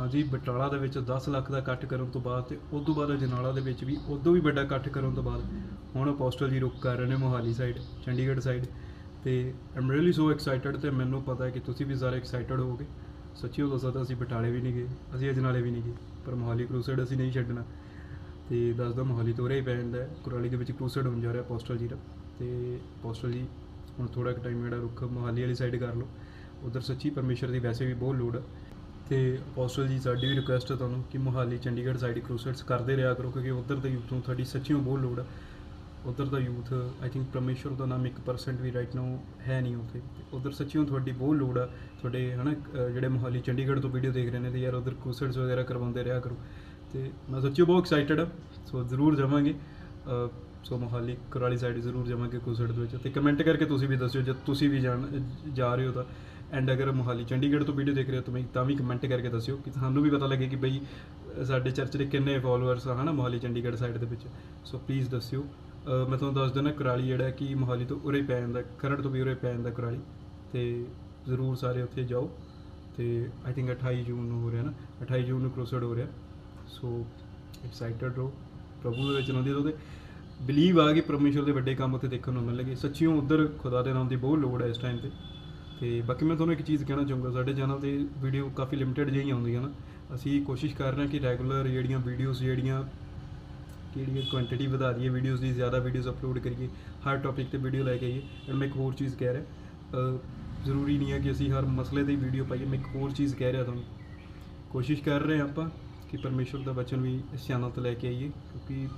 ਹਾਂਜੀ, ਬਟਾਲਾ ਦੇ ਵਿੱਚ 10 ਲੱਖ ਦਾ ਇਕੱਠ ਕਰਨ ਤੋਂ ਬਾਅਦ ਤੇ ਉਸ ਤੋਂ ਬਾਅਦ ਅਜਨਾਲਾ ਦੇ ਵਿੱਚ ਵੀ ਉਦੋਂ ਵੀ ਵੱਡਾ ਇਕੱਠ ਕਰਨ ਤੋਂ ਬਾਅਦ ਹੁਣ ਅਪੋਸਟਲ ਜੀ ਰੁਕ ਕਰ ਰਹੇ ਨੇ ਮੋਹਾਲੀ ਸਾਈਡ ਚੰਡੀਗੜ੍ਹ ਸਾਈਡ ਤੇ ਆਮ ਰੀਅਲੀ ਸੋ ਐਕਸਾਈਟਡ ਤੇ ਮੈਨੂੰ ਪਤਾ ਹੈ ਕਿ ਤੁਸੀਂ ਵੀ ਸਾਰੇ ਐਕਸਾਈਟਡ ਹੋਵੋਗੇ। ਸੱਚੀ ਉਹ ਦੱਸਾਂ ਤਾਂ ਅਸੀਂ ਬਟਾਲੇ ਵੀ ਨਹੀਂ ਗਏ, ਅਸੀਂ ਅਜਨਾਲੇ ਵੀ ਨਹੀਂ ਗਏ, ਪਰ ਮੋਹਾਲੀ ਕਰੂਸੇਡ ਅਸੀਂ ਨਹੀਂ ਛੱਡਣਾ। ਤੇ ਦੱਸਦਾ ਮੋਹਾਲੀ ਤੋਂ ਉਰੇ ਹੀ ਪੈ ਜਾਂਦਾ ਕੁਰਾਲੀ ਦੇ ਵਿੱਚ ਕਰੂਸੇਡ ਹੋਣ ਜਾ ਰਿਹਾ ਪੋਸਟਲ ਜੀ ਦਾ ਤੇ ਪੋਸਟਲ ਜੀ, ਹੁਣ ਥੋੜਾ ਕੁ ਟਾਈਮ ਜਿਹੜਾ ਰੁੱਖ ਮੋਹਾਲੀ ਵਾਲੀ ਸਾਈਡ ਕਰ ਲਓ, ਉਧਰ ਸੱਚੀ ਪਰਮੇਸ਼ਰ ਦੀ ਵੈਸੇ ਵੀ ਬਹੁਤ ਲੋੜ ਹੈ ਤੇ ਪੋਸਟਲ ਜੀ, ਸਾਡੀ ਵੀ ਰਿਕੁਐਸਟ ਹੈ ਤੁਹਾਨੂੰ ਕਿ ਮੋਹਾਲੀ ਚੰਡੀਗੜ੍ਹ ਸਾਈਡ ਕਰੂਸੇਡਸ ਕਰਦੇ ਰਿਹਾ ਕਰੋ, ਕਿਉਂਕਿ ਉਧਰ ਦੇ ਯੂਥ ਨੂੰ ਤੁਹਾਡੀ ਸੱਚੀਓ ਬਹੁਤ ਲੋੜ ਹੈ ਉਧਰ ਦਾ ਯੂਥ ਆਈ ਥਿੰਕ ਪਰਮੇਸ਼ਰ ਦਾ ਨਾਮ 1% ਵੀ ਰਾਈਟ ਨਾਓ ਹੈ ਨਹੀਂ ਉੱਥੇ। ਉਧਰ ਸੱਚੀਓ ਤੁਹਾਡੀ ਬਹੁਤ ਲੋੜ ਆ। ਤੁਹਾਡੇ, ਹਨਾ, ਅਹ ਜਿਹੜੇ ਮੋਹਾਲੀ ਚੰਡੀਗੜ੍ਹ ਤੋਂ ਵੀਡੀਓ ਦੇਖ ਰਹੇ ਨੇ ਤੇ ਯਾਰ ਉਧਰ ਕਰੂਸੇਡਸ ਵਗੈਰਾ ਕਰਵਾਉਂਦੇ ਰਿਹਾ ਕਰੋ। ਤੇ ਮੈਂ ਸੱਚੀ ਬਹੁਤ ਐਕਸਾਈਟਡ ਆ। ਸੋ ਜ਼ਰੂਰ ਜਾਵਾਂਗੇ। ਸੋ ਮੋਹਾਲੀ ਕੁਰਾਲੀ ਸਾਈਡ ਜ਼ਰੂਰ ਜਾਵਾਂਗੇ ਕਰੂਸੇਡ ਦੇ ਵਿੱਚ। ਤੇ ਕਮੈਂਟ ਕਰਕੇ ਤੁਸੀਂ ਵੀ ਦੱਸਿਓ ਜਦ ਤੁਸੀਂ ਵੀ ਜਾਣ, ਜਾ ਰਹੇ ਹੋ ਤਾਂ। ਐਂਡ ਅਗਰ ਮੋਹਾਲੀ ਚੰਡੀਗੜ੍ਹ ਤੋਂ ਵੀਡੀਓ ਦੇਖ ਰਹੇ ਹੋ ਤਾਂ ਮੈਂ ਤਾਂ ਵੀ ਕਮੈਂਟ ਕਰਕੇ ਦੱਸਿਓ ਕਿ ਤੁਹਾਨੂੰ ਵੀ ਪਤਾ ਲੱਗੇ ਕਿ ਬਈ ਸਾਡੇ ਚਰਚ ਦੇ ਕਿੰਨੇ ਫਾਲੋਅਰਸ ਆ, ਹਨਾ, ਮੋਹਾਲੀ ਚੰਡੀਗੜ੍ਹ ਸਾਈਡ ਦੇ ਵਿੱਚ। ਸੋ ਪਲੀਜ਼ ਦੱਸਿਓ। ਮੈਂ ਤੁਹਾਨੂੰ ਦੱਸ ਦਿੰਦਾ, ਕੁਰਾਲੀ ਜਿਹੜਾ ਕਿ ਮੋਹਾਲੀ ਤੋਂ ਉਰੇ ਪੈ ਜਾਂਦਾ ਖਰੜ ਤੋਂ ਵੀ ਉਰੇ ਪੈ ਜਾਂਦਾ ਕੁਰਾਲੀ। ਤੇ ਜ਼ਰੂਰ ਸਾਰੇ ਉੱਥੇ ਜਾਓ। ਤੇ ਆਈ ਥਿੰਕ 28 ਜੂਨ ਨੂੰ ਹੋ ਰਿਹਾ ਨਾ 28 ਜੂਨ ਨੂੰ ਕਰੋਸਡ ਹੋ ਰਿਹਾ। ਸੋ ਐਕਸਾਈਟਡ ਰਹੋ। ਪ੍ਰਭੂ ਦੇ ਵਿੱਚ ਰਹਿੰਦੇ ਰਹੋ ਤੇ ਬਲੀਵ ਆ ਕਿ ਪਰਮੇਸ਼ਰ ਦੇ ਵੱਡੇ ਕੰਮ ਉੱਥੇ ਦੇਖਣ ਨੂੰ ਮਿਲਣਗੇ। ਸੱਚੀਓ ਉਧਰ ਖੁਦਾ ਦੇ ਨਾਮ ਦੀ ਬਹੁਤ ਲੋੜ ਹੈ ਇਸ ਟਾਈਮ ਤੇ। ਤੇ ਬਾਕੀ ਮੈਂ ਤੁਹਾਨੂੰ ਇੱਕ ਚੀਜ਼ ਕਹਿਣਾ ਚਾਹੂੰਗਾ, ਸਾਡੇ ਚੈਨਲ ਤੇ ਵੀਡੀਓ ਕਾਫੀ ਲਿਮਿਟਿਡ ਜਿਹੀਆਂ ਆਉਂਦੀਆਂ ਨਾ। ਅਸੀਂ ਕੋਸ਼ਿਸ਼ ਕਰ ਰਹੇ ਹਾਂ ਕਿ ਰੈਗੂਲਰ ਜਿਹੜੀਆਂ ਵੀਡੀਓਜ਼ ਜਿਹੜੀਆਂ ਕਿਹੜੀ ਕੁਆਂਟੀਟੀ ਵਧਾ ਦਈਏ ਵੀਡੀਓਜ਼ ਦੀ ਜ਼ਿਆਦਾ ਵੀਡੀਓਜ਼ ਅਪਲੋਡ ਕਰੀਏ, ਹਰ ਟੌਪਿਕ ਤੇ ਵੀਡੀਓ ਲੈ ਕੇ ਆਈਏ। ਐਂਡ ਮੈਂ ਇੱਕ ਹੋਰ ਚੀਜ਼ ਕਹਿ ਰਿਹਾ ਜ਼ਰੂਰੀ ਨਹੀਂ ਹੈ ਕਿ ਅਸੀਂ ਹਰ ਮਸਲੇ ਤੇ ਵੀਡੀਓ ਪਾਈਏ, ਮੈਂ ਇੱਕ ਹੋਰ ਚੀਜ਼ ਕਹਿ ਰਿਹਾ ਤੁਹਾਨੂੰ। ਕੋਸ਼ਿਸ਼ ਕਰ ਰਹੇ ਆਪਾਂ ਕਿ ਪਰਮੇਸ਼ਰ ਦਾ ਬਚਨ ਵੀ ਇਸ ਚੈਨਲ ਤੇ ਲੈ ਕੇ ਆਈਏ, ਕਿਉਂਕਿ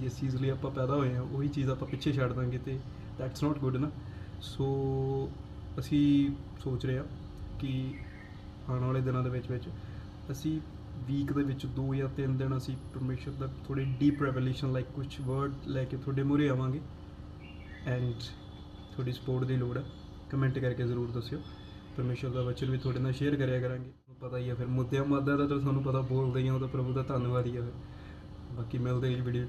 ਜਿਸ ਚੀਜ਼ ਲਈ ਆਪਾਂ ਪੈਦਾ ਹੋਏ ਹਾਂ, ਉਹੀ ਚੀਜ਼ ਆਪਾਂ ਪਿੱਛੇ ਛੱਡ ਦਾਂਗੇ ਤੇ ਦੈਟਸ ਨਾਟ ਗੁੱਡ ਨਾ। ਸੋ ਅਸੀਂ ਸੋਚ ਰਹੇ ਹਾਂ ਕਿ ਆਉਣ ਵਾਲੇ ਦਿਨਾਂ ਦੇ ਵਿੱਚ ਵਿੱਚ ਅਸੀਂ ਵੀਕ ਦੇ ਵਿੱਚ ਦੋ ਜਾਂ ਤਿੰਨ ਦਿਨ ਅਸੀਂ ਪਰਮੇਸ਼ਰ ਦਾ ਥੋੜੀ ਡੀਪ ਰੈਵਲੇਸ਼ਨ ਲਾਈਕ ਕੁਝ ਵਰਡ ਲੈ ਕੇ ਤੁਹਾਡੇ ਮੂਹਰੇ ਆਵਾਂਗੇ ਐਂਡ ਤੁਹਾਡੀ ਸਪੋਰਟ ਦੀ ਲੋੜ ਹੈ। ਕਮੈਂਟ ਕਰਕੇ ਜ਼ਰੂਰ ਦੱਸਿਓ। ਪਰਮੇਸ਼ਰ ਦਾ ਵਚਨ ਵੀ ਤੁਹਾਡੇ ਨਾਲ ਸ਼ੇਅਰ ਕਰਿਆ ਕਰਾਂਗੇ। ਪਤਾ ਹੀ ਹੈ ਫਿਰ ਮੁੱਦਿਆਂ ਮਾਦਾ ਦਾ ਤਾਂ ਤੁਹਾਨੂੰ ਪਤਾ ਬੋਲਦੇ ਹੀ ਆ, ਉਹ ਤਾਂ ਪ੍ਰਭੂ ਦਾ ਧੰਨਵਾਦ ਹੀ ਆ ਫਿਰ। ਬਾਕੀ ਮਿਲਦੇ ਹਾਂ ਵੀਡੀਓ